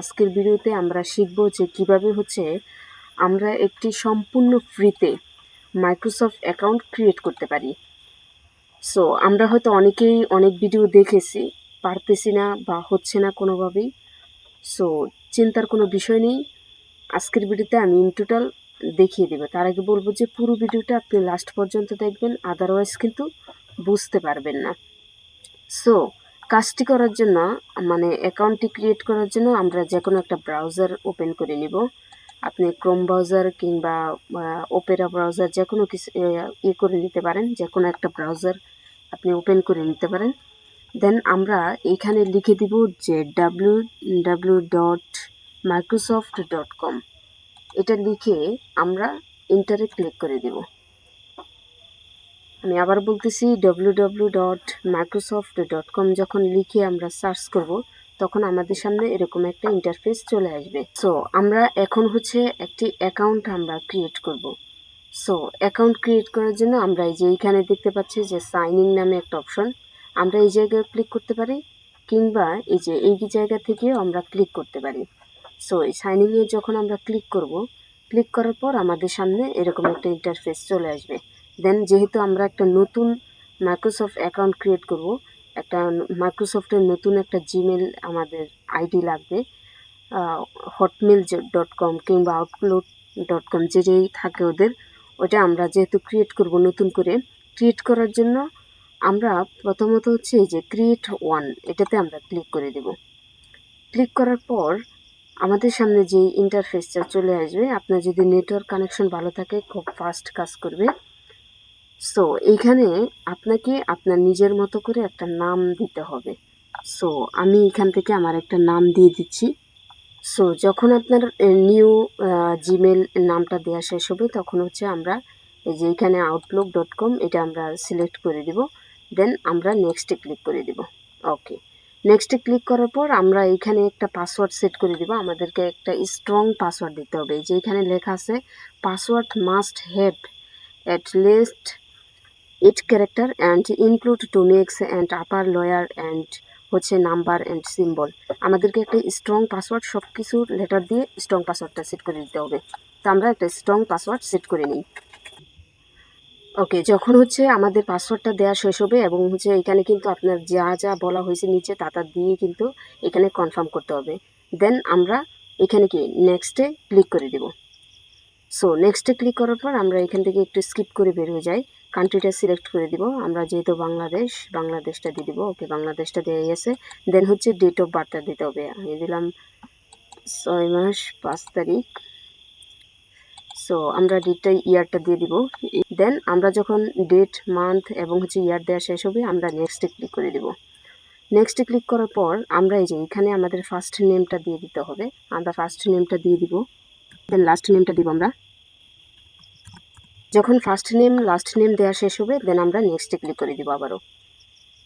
আজকের ভিডিওতে আমরা শিখব যে কীভাবে হচ্ছে আমরা একটি সম্পূর্ণ ফ্রিতে মাইক্রোসফট অ্যাকাউন্ট ক্রিয়েট করতে পারি। সো আমরা হয়তো অনেকেই অনেক ভিডিও দেখেছি, পারতেছি না বা হচ্ছে না কোনোভাবেই। সো চিন্তার কোনো বিষয় নেই। আজকের ভিডিওতে আমি ইন টোটাল দেখিয়ে দেবো। তার আগে বলব যে পুরো ভিডিওটা আপনি লাস্ট পর্যন্ত দেখবেন আদারওয়াইজ কিন্তু বুঝতে পারবেন না। সো কাজটি করার জন্য মানে অ্যাকাউন্টটি ক্রিয়েট করার জন্য আমরা যে কোনো একটা ব্রাউজার ওপেন করে নিব। আপনি ক্রোম ব্রাউজার কিংবা ওপেরা ব্রাউজার যে কোনো কিছু ইয়ে করে নিতে পারেন যে কোনো একটা ব্রাউজার আপনি ওপেন করে নিতে পারেন। দেন আমরা এইখানে লিখে দিব যে W W dot Microsoft dot com এটা লিখে আমরা ইন্টারে ক্লিক করে দিব। আমি আবার বলতেছি W W dot Microsoft dot com যখন লিখে আমরা সার্চ করব, তখন আমাদের সামনে এরকম একটা ইন্টারফেস চলে আসবে। সো আমরা এখন হচ্ছে একটি অ্যাকাউন্ট আমরা ক্রিয়েট করব। সো অ্যাকাউন্ট ক্রিয়েট করার জন্য আমরা এই যে এইখানে দেখতে পাচ্ছি যে সাইন ইন নামে একটা অপশন আমরা এই জায়গায় ক্লিক করতে পারি, কিংবা এই যে এই জায়গা থেকেও আমরা ক্লিক করতে পারি। সো এই সাইনিংয়ে যখন আমরা ক্লিক করব ক্লিক করার পর আমাদের সামনে এরকম একটা ইন্টারফেস চলে আসবে। দেন যেহেতু আমরা একটা নতুন মাইক্রোসফট অ্যাকাউন্ট ক্রিয়েট করব, একটা মাইক্রোসফটের নতুন একটা জিমেল আমাদের আইডি লাগবে হটমেল ডট কম কিংবা আউটলুক ডট কম যে যেই থাকে ওদের, ওটা আমরা যেহেতু ক্রিয়েট করব নতুন করে ক্রিয়েট করার জন্য আমরা প্রথমত হচ্ছে এই যে ক্রিয়েট ওয়ান এটাতে আমরা ক্লিক করে দেব। ক্লিক করার পর আমাদের সামনে যে ইন্টারফেসটা চলে আসবে, আপনার যদি নেটওয়ার্ক কানেকশন ভালো থাকে, খুব ফাস্ট কাজ করবে। সো এইখানে আপনাকে আপনার নিজের মতো করে একটা নাম দিতে হবে। সো আমি এখান থেকে আমার একটা নাম দিয়ে দিচ্ছি। সো যখন আপনার নিউ জিমেল নামটা দেওয়া শেষ হবে, তখন হচ্ছে আমরা, এই যে এখানে আউটলুক ডট কম এটা আমরা সিলেক্ট করে দিব। দেন আমরা নেক্সটে ক্লিক করে দিব। ওকে নেক্সটে ক্লিক করার পর আমরা এখানে একটা পাসওয়ার্ড সেট করে দিব। আমাদেরকে একটা স্ট্রং পাসওয়ার্ড দিতে হবে। যে এখানে লেখা আছে password must have at least eight character and include টুনিক্স and upper lower and হচ্ছে নাম্বার অ্যান্ড সিম্বল আমাদেরকে একটা স্ট্রং পাসওয়ার্ড সব কিছু লেটার দিয়ে স্ট্রং পাসওয়ার্ডটা সেট করে দিতে হবে। তো আমরা একটা স্ট্রং পাসওয়ার্ড সেট করে নিই। ওকে যখন হচ্ছে আমাদের পাসওয়ার্ডটা দেওয়া শেষ হবে এবং হচ্ছে এখানে কিন্তু আপনার যা যা বলা হয়েছে নিচে, তা তা দিয়ে কিন্তু এখানে কনফার্ম করতে হবে। দেন আমরা এখানে কি নেক্সটে ক্লিক করে দেব। সো নেক্সটে ক্লিক করার পর আমরা এখান থেকে একটু স্কিপ করে বের হয়ে যাই। কান্ট্রিটা সিলেক্ট করে দিব। আমরা যেহেতু বাংলাদেশ, বাংলাদেশটা দিয়ে দিব। ওকে, বাংলাদেশটা দেওয়া গেছে। দেন হচ্ছে ডেট অফ বার্থটা দিতে হবে। আমি দিলাম ছয় মাস পাঁচ তারিখ। সো আমরা ডেটটা ইয়ারটা দিয়ে দিব। দেন আমরা যখন ডেট মান্থ এবং হচ্ছে ইয়ার দেওয়া শেষ হবে, আমরা নেক্সটে ক্লিক করে দিব। নেক্সটে ক্লিক করার পর আমরা এই যে এখানে আমাদের ফার্স্ট নেমটা দিয়ে দিতে হবে। আমরা ফার্স্ট নেমটা দিয়ে দিব। দেন লাস্ট নেমটা দিব আমরা। যখন ফার্স্ট নেম লাস্ট নেম দেওয়া শেষ হবে দেন আমরা নেক্সটে ক্লিক করে দিব আবারও।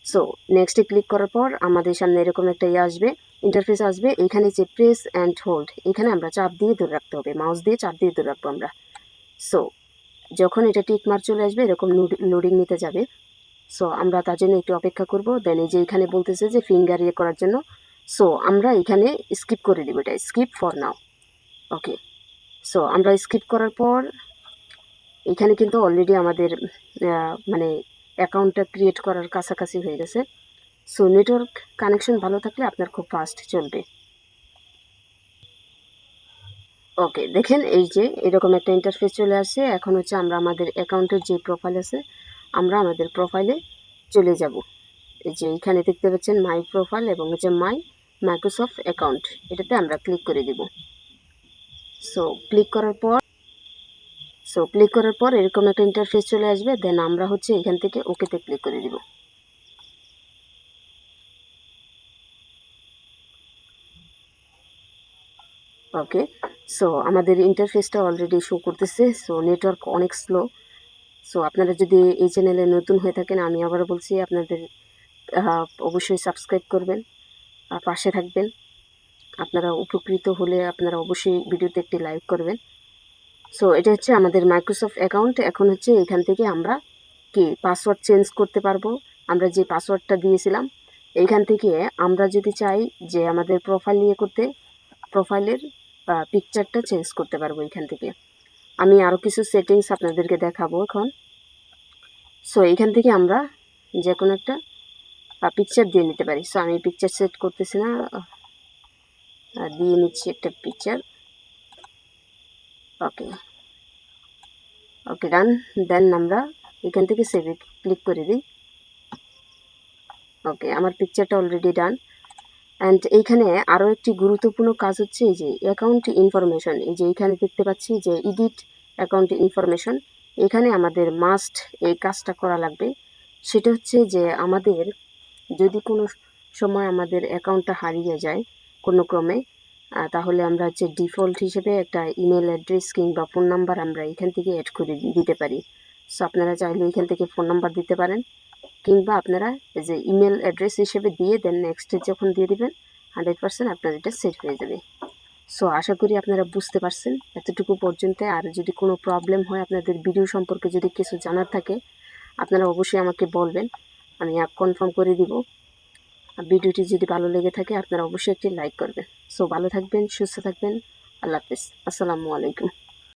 সো নেক্সটে ক্লিক করার পর আমাদের সামনে এরকম একটা ইয়ে আসবে ইন্টারফেস আসবে, এখানে যে প্রেস অ্যান্ড হোল্ড এখানে আমরা চাপ দিয়ে ধরে রাখতে হবে মাউস দিয়ে চাপ দিয়ে ধরে রাখব আমরা। সো যখন এটা টিক মার চলে আসবে, এরকম লোডিং নিতে যাবে। সো আমরা তার জন্য একটু অপেক্ষা করব দেন এই যে এখানে বলতেছে যে ফিঙ্গার ইয়ে করার জন্য। সো আমরা এখানে স্কিপ করে দিব এটা skip for now okay so আমরা স্কিপ করার পর এখানে কিন্তু অলরেডি আমাদের মানে অ্যাকাউন্টটা ক্রিয়েট করার কাছাকাছি হয়ে গেছে। সো নেটওয়ার্ক কানেকশন ভালো থাকলে আপনার খুব ফাস্ট চলবে। ওকে দেখেন এই যে এরকম একটা ইন্টারফেস চলে আসছে। এখন হচ্ছে আমরা আমাদের অ্যাকাউন্টের যে প্রোফাইল আছে, আমরা আমাদের প্রোফাইলে চলে যাব। এই যে এখানে দেখতে পাচ্ছেন মাই প্রোফাইল এবং হচ্ছে মাই মাইক্রোসফট অ্যাকাউন্ট এটাতে আমরা ক্লিক করে দিব। সো ক্লিক করার পর সো ক্লিক করার পর এরকম একটা ইন্টারফেস চলে আসবে দেন আমরা হচ্ছে এখান থেকে ওকেতে ক্লিক করে দিব। ওকে সো আমাদের ইন্টারফেসটা অলরেডি শো করতেছে সো নেটওয়ার্ক অনেক স্লো সো আপনারা যদি এই চ্যানেলে নতুন হয়ে থাকেন, আমি আবার বলছি, আপনাদের অবশ্যই সাবস্ক্রাইব করবেন পাশে থাকবেন। আপনারা উপকৃত হলে আপনারা অবশ্যই ভিডিওতে একটি লাইক করবেন। সো এটা হচ্ছে আমাদের মাইক্রোসফট অ্যাকাউন্ট এখন হচ্ছে এখান থেকে আমরা কি পাসওয়ার্ড চেঞ্জ করতে পারব? আমরা যে পাসওয়ার্ডটা দিয়েছিলাম, এইখান থেকে আমরা যদি চাই যে আমাদের প্রোফাইল নিয়ে করতে প্রোফাইলের পিকচারটা চেঞ্জ করতে পারব এখান থেকে। আমি আরও কিছু সেটিংস আপনাদেরকে দেখাবো এখন। সো এখান থেকে আমরা যে কোনো একটা পিকচার দিয়ে নিতে পারি। সো আমি পিকচার সেট করতেছি না। দিয়ে নিচ্ছি একটা পিকচার ওকে ওকে ডান দেন আমরা এখান থেকে সেভে ক্লিক করে দিই। ওকে আমার পিকচারটা অলরেডি ডান অ্যান্ড এইখানে আরও একটি গুরুত্বপূর্ণ কাজ হচ্ছে এই যে অ্যাকাউন্ট ইনফরমেশন এই যে এইখানে দেখতে পাচ্ছি যে এডিট অ্যাকাউন্ট ইনফরমেশন এখানে আমাদের মাস্ট এই কাজটা করা লাগবে। সেটা হচ্ছে যে আমাদের যদি কোনো সময় আমাদের অ্যাকাউন্টটা হারিয়ে যায় কোনো ক্রমে তাহলে আমরা হচ্ছে ডিফল্ট হিসেবে একটা ইমেল অ্যাড্রেস কিংবা ফোন নাম্বার আমরা এখান থেকে অ্যাড করে দিতে পারি। সো আপনারা চাইলে এখান থেকে ফোন নাম্বার দিতে পারেন। কিংবা আপনারা যে ইমেল অ্যাড্রেস হিসেবে দিয়ে দেন নেক্সটে যখন দিয়ে দেবেন হান্ড্রেড পার্সেন্ট আপনার এটা সেট হয়ে যাবে। সো আশা করি আপনারা বুঝতে পারছেন। এতটুকু পর্যন্ত। আর যদি কোনো প্রবলেম হয় আপনাদের ভিডিও সম্পর্কে যদি কিছু জানার থাকে, আপনারা অবশ্যই আমাকে বলবেন। আমি কনফার্ম করে দিব। ভিডিওটি যদি ভালো লেগে থাকে, আপনারা অবশ্যই একটি লাইক করবেন। সো ভালো থাকবেন, সুস্থ থাকবেন। আল্লাহ হাফিজ। আসসালামু আলাইকুম।